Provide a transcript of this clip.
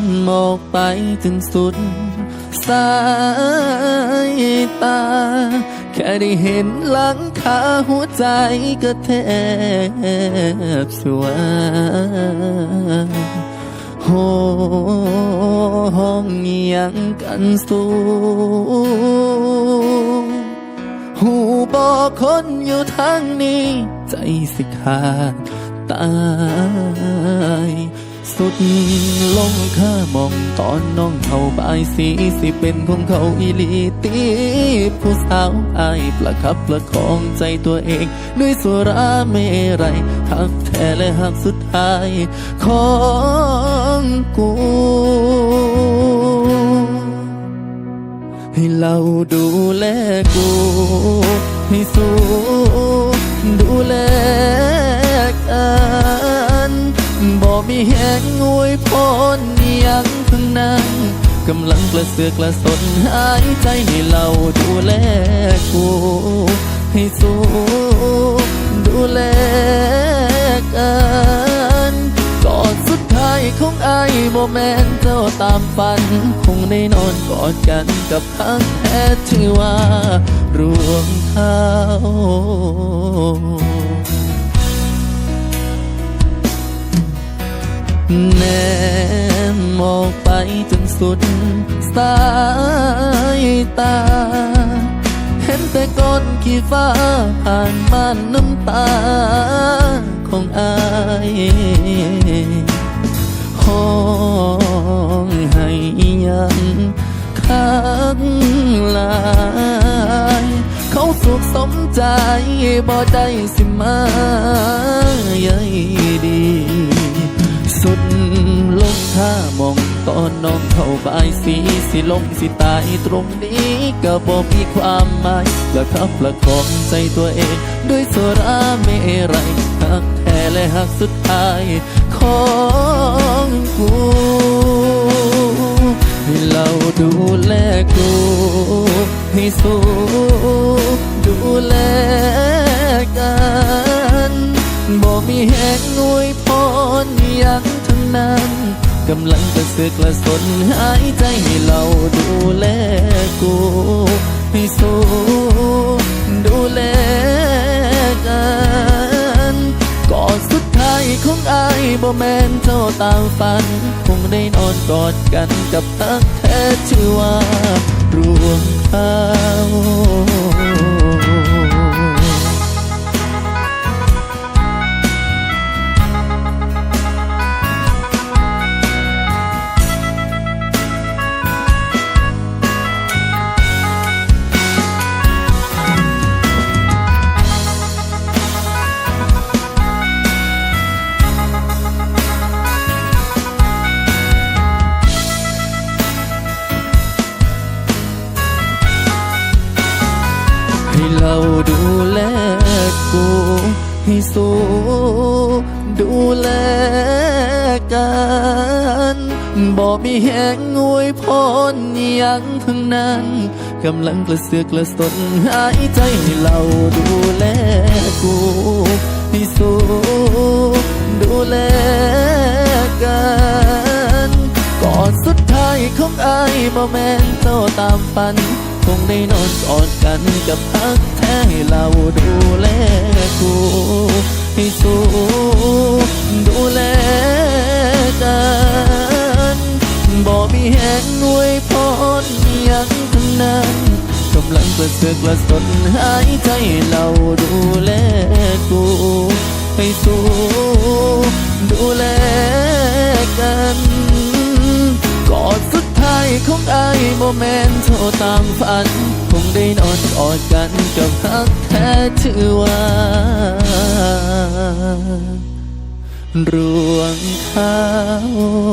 มมองไปถึงสุด สายตา แค่ได้เห็นหลังคาหัวใจก็แทบสวาโหห้องยังกันสูงหูบอกคนอยู่ทางนี้ ใจสิขาดตาย สุดลงค่ามองตอนน้องเขาบายสีสิเป็นของเขาอีลีตีผู้สาวอายประคับประคองใจตัวเอง ด้วยสุราเมรัยทักแท้และหักสุดท้าย ของกูให้เราดูแลกู ให้สู้ดูแลกัน มีแหงงวยพรยังทั้งนั้นกำลังกระเสือกกระสนหายใจให้เราดูแลกูให้สู้ดูแลกันก่อนสุดท้ายของไอ้โมแมนเจ้าตามฝัน คงได้นอนกอดกันกับพักแท้ที่ว่ารวงเขา แนมมองไปจนสุดสายตา เห็นแต่ก้อนขี้ฟ้าผ่านม่านน้ำตาของอายห้องให้ยังค้างหลายเขาสุขสมใจบ่ได้สิมาใยดี น้องเข้าบายสีสิลงสิตายตรงนี้ก็บ่มีความหมายและขับละของใจตัวเอง ด้วยสุราเมรัยหักแท้และหักสุดท้ายของกูให้เราดูแลกูให้สู้ดูแลกันบ่มีแหงงวยพรยังทั้งนั้น กำลังกระเสือกกระสนหายใจให้เราดูแลกูให้สู้ดูแลกันก่อนสุดท้ายของอายบ่แมนเจ้าตามฝัน คงได้นอนกอดกันกับทักแท้ชื่อว่า รวงข้าว ดูแลกู ให้สู้ดูแลกันบ่มีแหงงวยพรยังทั้งนั้น กำลังกระเสือกกระสนหายใจให้เราดูแลกูให้สู้ดูแลกันก่อนสุดท้ายของอายบ่แมนเจ้าตามฝัน คงได้นอนกอดกันกับพักแท้ให้เราดูแลกูให้สู้ดูแลกันบ่มีแหงงวยพรยังทั้งนั้นกำลังกระเสือกกระสนหายใจเราดูแลกูให้สู้ดูแลกัน ของไอ้โมเมนต์โทรตามฝัน คงได้นอนกอดกันกับฮักแท้ถือว่ารวงข้าว